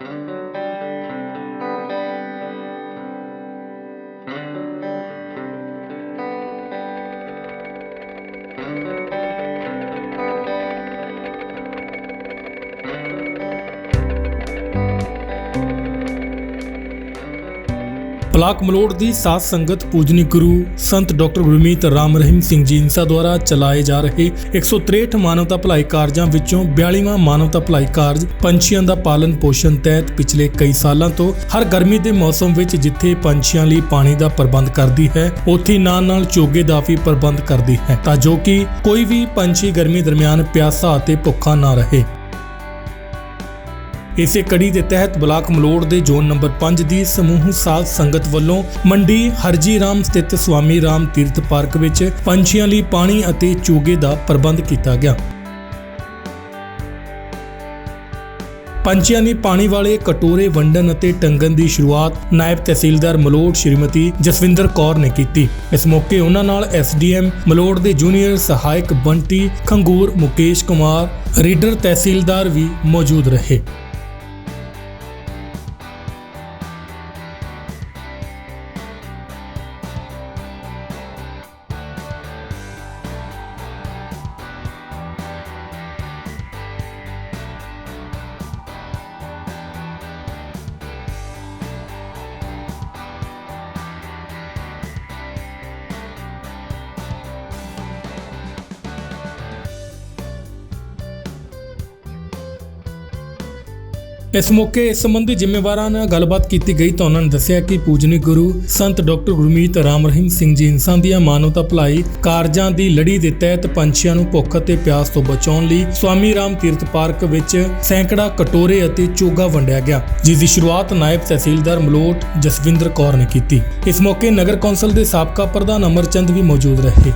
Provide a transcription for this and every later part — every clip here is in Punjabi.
thank you ਬਲਾਕ ਮਲੋੜ ਦੀ ਸਾਧ ਸੰਗਤ ਪੂਜਨੀ ਗੁਰੂ ਸੰਤ ਡਾਕਟਰ ਗੁਰਮੀਤ ਰਾਮ ਰਹੀਮ ਸਿੰਘ ਜੀ ਇੰਸਾ ਦੁਆਰਾ ਚਲਾਏ ਜਾ ਰਹੇ 163 ਮਾਨਵਤਾ ਭਲਾਈ ਕਾਰਜਾਂ ਵਿੱਚੋਂ 42ਵਾਂ ਮਾਨਵਤਾ ਭਲਾਈ ਕਾਰਜ ਪੰਛੀਆਂ ਦਾ ਪਾਲਣ ਪੋਸ਼ਣ ਤਹਿਤ ਪਿਛਲੇ ਕਈ ਸਾਲਾਂ ਤੋਂ ਹਰ ਗਰਮੀ ਦੇ ਮੌਸਮ ਵਿੱਚ ਜਿੱਥੇ ਪੰਛੀਆਂ ਲਈ ਪਾਣੀ ਦਾ ਪ੍ਰਬੰਧ ਕਰਦੀ ਹੈ, ਉੱਥੇ ਨਾਲ ਨਾਲ ਚੋਗੇ ਦਾ ਵੀ ਪ੍ਰਬੰਧ ਕਰਦੀ ਹੈ ਤਾਂ ਜੋ ਕਿ ਕੋਈ ਵੀ ਪੰਛੀ ਗਰਮੀ ਦਰਮਿਆਨ ਪਿਆਸਾ ਅਤੇ ਭੁੱਖਾ ਨਾ ਰਹੇ। ਇਸੇ ਕੜੀ ਦੇ ਤਹਿਤ ਬਲਾਕ ਮਲੋੜ ਦੇ ਜ਼ੋਨ ਨੰਬਰ 5 ਦੀ ਸਮੂਹ ਸਾਧ ਸੰਗਤ ਵੱਲੋਂ ਮੰਡੀ ਹਰਜੀ ਰਾਮ ਸਥਿਤ ਸਵਾਮੀ ਰਾਮ ਤੀਰਥ ਪਾਰਕ ਵਿੱਚ ਪੰਛੀਆਂ ਲਈ ਪਾਣੀ ਅਤੇ ਚੂਗੇ ਦਾ ਪ੍ਰਬੰਧ ਕੀਤਾ ਗਿਆ। ਪੰਛੀਆਂ ਲਈ ਪਾਣੀ ਵਾਲੇ ਕਟੋਰੇ, ਵੰਡਣ ਅਤੇ ਟੰਗਣ ਦੀ ਸ਼ੁਰੂਆਤ ਨਾਇਬ ਤਹਿਸੀਲਦਾਰ ਮਲੋੜ ਸ਼੍ਰੀਮਤੀ ਜਸਵਿੰਦਰ ਕੌਰ ਨੇ ਕੀਤੀ। ਇਸ ਮੌਕੇ ਉਹਨਾਂ ਨਾਲ ਐਸਡੀਐਮ ਮਲੋੜ ਦੇ ਜੂਨੀਅਰ ਸਹਾਇਕ ਬੰਟੀ, ਖੰਗੂਰ ਮੁਕੇਸ਼ ਕੁਮਾਰ, ਰੀਡਰ ਤਹਿਸੀਲਦਾਰ ਵੀ ਮੌਜੂਦ ਰਹੇ। ਇਸ ਮੌਕੇ ਇਸ ਸੰਬੰਧੀ ਜ਼ਿੰਮੇਵਾਰਾਂ ਨਾਲ ਗੱਲਬਾਤ ਕੀਤੀ ਗਈ ਤਾਂ ਉਹਨਾਂ ਨੇ ਦੱਸਿਆ ਕਿ ਪੂਜਨੀ ਗੁਰੂ ਸੰਤ ਡਾਕਟਰ ਗੁਰਮੀਤ ਰਾਮ ਰਹੀਮ ਸਿੰਘ ਜੀ ਇਨਸਾਨ ਦੀਆਂ ਮਾਨਵਤਾ ਭਲਾਈ ਕਾਰਜਾਂ ਦੀ ਲੜੀ ਦੇ ਤਹਿਤ ਪੰਛੀਆਂ ਨੂੰ ਭੁੱਖ ਅਤੇ ਪਿਆਸ ਤੋਂ ਬਚਾਉਣ ਲਈ ਸਵਾਮੀ ਰਾਮ ਤੀਰਥ ਪਾਰਕ ਵਿੱਚ ਸੈਂਕੜਾ ਕਟੋਰੇ ਅਤੇ ਚੋਗਾ ਵੰਡਿਆ ਗਿਆ, ਜਿਸ ਦੀ ਸ਼ੁਰੂਆਤ ਨਾਇਬ ਤਹਿਸੀਲਦਾਰ ਮਲੋਟ ਜਸਵਿੰਦਰ ਕੌਰ ਨੇ ਕੀਤੀ। ਇਸ ਮੌਕੇ ਨਗਰ ਕੌਂਸਲ ਦੇ ਸਾਬਕਾ ਪ੍ਰਧਾਨ ਅਮਰਚੰਦ ਵੀ ਮੌਜੂਦ ਰਹੇ।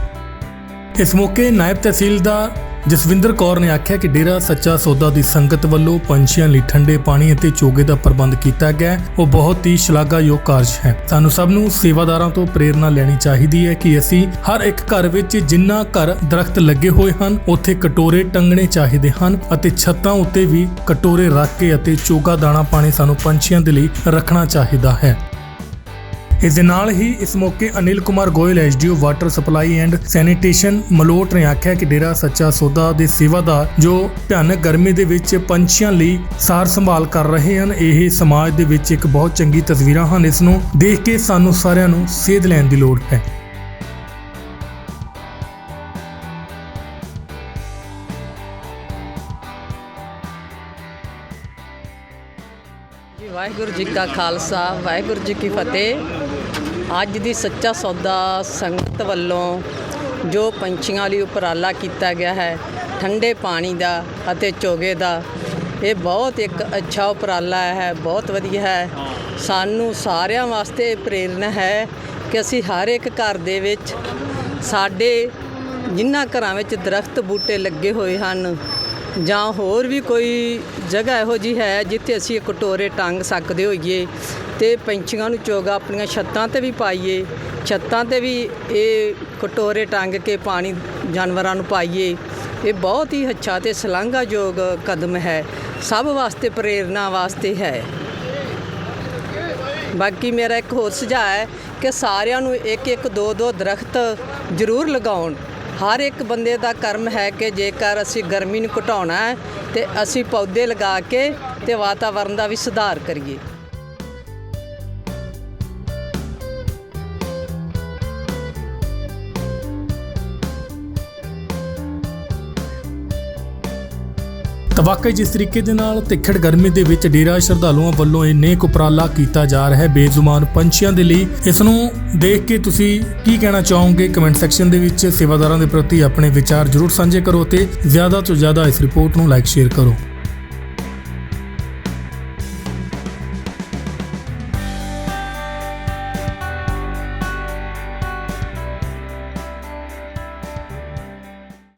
ਇਸ ਮੌਕੇ ਨਾਇਬ ਤਹਿਸੀਲਦਾਰ ਜਸਵਿੰਦਰ ਕੌਰ ਨੇ ਆਖਿਆ ਕਿ ਡੇਰਾ ਸੱਚਾ ਸੌਦਾ ਦੀ ਸੰਗਤ ਵੱਲੋਂ ਪੰਛੀਆਂ ਲਈ ਠੰਡੇ ਪਾਣੀ ਅਤੇ ਚੋਗੇ ਦਾ ਪ੍ਰਬੰਧ ਕੀਤਾ ਗਿਆ ਉਹ ਬਹੁਤ ਹੀ ਸ਼ਲਾਘਾਯੋਗ ਕਾਰਜ ਹੈ। ਸਾਨੂੰ ਸਭ ਨੂੰ ਸੇਵਾਦਾਰਾਂ ਤੋਂ ਪ੍ਰੇਰਣਾ ਲੈਣੀ ਚਾਹੀਦੀ ਹੈ ਕਿ ਅਸੀਂ ਹਰ ਇੱਕ ਘਰ ਵਿੱਚ ਜਿੰਨਾ ਘਰ ਦਰਖਤ ਲੱਗੇ ਹੋਏ ਹਨ, ਉੱਥੇ ਕਟੋਰੇ ਟੰਗਣੇ ਚਾਹੀਦੇ ਹਨ ਅਤੇ ਛੱਤਾਂ ਉੱਤੇ ਵੀ ਕਟੋਰੇ ਰੱਖ ਕੇ ਅਤੇ ਚੋਗਾ ਦਾਣਾ ਪਾਣੀ ਸਾਨੂੰ ਪੰਛੀਆਂ ਦੇ ਲਈ ਰੱਖਣਾ ਚਾਹੀਦਾ ਹੈ। ਇਸ ਦੇ ਨਾਲ ਹੀ ਇਸ ਮੌਕੇ Anil Kumar Goyal SDO water supply and sanitation Malout ਨੇ ਆਖਿਆ ਕਿ ਡੇਰਾ ਸੱਚਾ ਸੌਦਾ ਦੇ ਸੇਵਾਦਾਰ ਜੋ ਭਿਆਨਕ ਗਰਮੀ ਦੇ ਵਿੱਚ ਪੰਛੀਆਂ ਲਈ ਸਾਰ ਸੰਭਾਲ ਕਰ ਰਹੇ ਹਨ, ਇਹ ਸਮਾਜ ਦੇ ਵਿੱਚ ਇੱਕ ਬਹੁਤ ਚੰਗੀ ਤਸਵੀਰਾਂ ਹਨ। ਇਸ ਨੂੰ ਦੇਖ ਕੇ ਸਾਨੂੰ ਸਾਰਿਆਂ ਨੂੰ ਸੇਧ ਲੈਣ ਦੀ ਲੋੜ ਹੈ। ਵਾਹਿਗੁਰੂ ਜੀ ਕਾ ਖਾਲਸਾ, ਵਾਹਿਗੁਰੂ ਜੀ ਕੀ ਫਤਿਹ। ਅੱਜ ਦੀ ਸੱਚਾ ਸੌਦਾ ਸੰਗਤ ਵੱਲੋਂ ਜੋ ਪੰਛੀਆਂ ਲਈ ਉਪਰਾਲਾ ਕੀਤਾ ਗਿਆ ਹੈ, ਠੰਡੇ ਪਾਣੀ ਦਾ ਅਤੇ ਚੋਗੇ ਦਾ, ਇਹ ਬਹੁਤ ਇੱਕ ਅੱਛਾ ਉਪਰਾਲਾ ਹੈ, ਬਹੁਤ ਵਧੀਆ ਹੈ। ਸਾਨੂੰ ਸਾਰਿਆਂ ਵਾਸਤੇ ਪ੍ਰੇਰਣਾ ਹੈ ਕਿ ਅਸੀਂ ਹਰ ਇੱਕ ਘਰ ਦੇ ਵਿੱਚ ਸਾਡੇ ਜਿਨ੍ਹਾਂ ਘਰਾਂ ਵਿੱਚ ਦਰਖਤ ਬੂਟੇ ਲੱਗੇ ਹੋਏ ਹਨ ਜਾਂ ਹੋਰ ਵੀ ਕੋਈ ਜਗ੍ਹਾ ਇਹੋ ਜੀ ਹੈ ਜਿੱਥੇ ਅਸੀਂ ਕਟੋਰੇ ਟੰਗ ਸਕਦੇ ਹੋਈਏ ਤੇ ਪੰਛੀਆਂ ਨੂੰ ਚੋਗਾ ਆਪਣੀਆਂ ਛੱਤਾਂ ਤੇ ਵੀ ਪਾਈਏ, ਛੱਤਾਂ ਤੇ ਵੀ ਇਹ ਕਟੋਰੇ ਟੰਗ ਕੇ ਪਾਣੀ ਜਾਨਵਰਾਂ ਨੂੰ ਪਾਈਏ। ਇਹ ਬਹੁਤ ਹੀ ਅੱਛਾ ਤੇ ਸ਼ਲਾਘਾਯੋਗ ਕਦਮ ਹੈ, ਸਭ ਵਾਸਤੇ ਪ੍ਰੇਰਣਾ ਵਾਸਤੇ ਹੈ। ਬਾਕੀ ਮੇਰਾ ਇੱਕ ਹੋਰ ਸੁਝਾਅ ਹੈ ਕਿ ਸਾਰਿਆਂ ਨੂੰ ਇੱਕ ਇੱਕ ਦੋ ਦੋ ਦਰਖਤ ਜ਼ਰੂਰ ਲਗਾਉਣ। ਹਰ ਇੱਕ ਬੰਦੇ ਦਾ ਕਰਮ ਹੈ ਕਿ ਜੇਕਰ ਅਸੀਂ ਗਰਮੀ ਨੂੰ ਘਟਾਉਣਾ ਹੈ ਤੇ ਅਸੀਂ ਪੌਦੇ ਲਗਾ ਕੇ ਤੇ ਵਾਤਾਵਰਨ ਦਾ ਵੀ ਸੁਧਾਰ ਕਰੀਏ। ਵਾਕਈ ਜਿਸ ਤਰੀਕੇ ਦੇ ਨਾਲ ਤਿੱਖੜ ਗਰਮੀ ਦੇ ਵਿੱਚ ਡੇਰਾ ਸ਼ਰਧਾਲੂਆਂ ਵੱਲੋਂ ਇਹ ਨੇਕ ਉਪਰਾਲਾ ਕੀਤਾ ਜਾ ਰਿਹਾ ਹੈ, ਬੇਜ਼ੁਬਾਨ ਪੰਛੀਆਂ ਦੇ ਲਈ, ਇਸ ਨੂੰ ਦੇਖ ਕੇ ਤੁਸੀਂ ਕੀ ਕਹਿਣਾ ਚਾਹੋਗੇ? ਕਮੈਂਟ ਸੈਕਸ਼ਨ ਦੇ ਵਿੱਚ ਸੇਵਾਦਾਰਾਂ ਦੇ ਪ੍ਰਤੀ ਆਪਣੇ ਵਿਚਾਰ ਜਰੂਰ ਸਾਂਝੇ ਕਰੋ ਤੇ ਜ਼ਿਆਦਾ ਤੋਂ ਜ਼ਿਆਦਾ ਇਸ ਰਿਪੋਰਟ ਨੂੰ ਲਾਈਕ ਸ਼ੇਅਰ ਕਰੋ।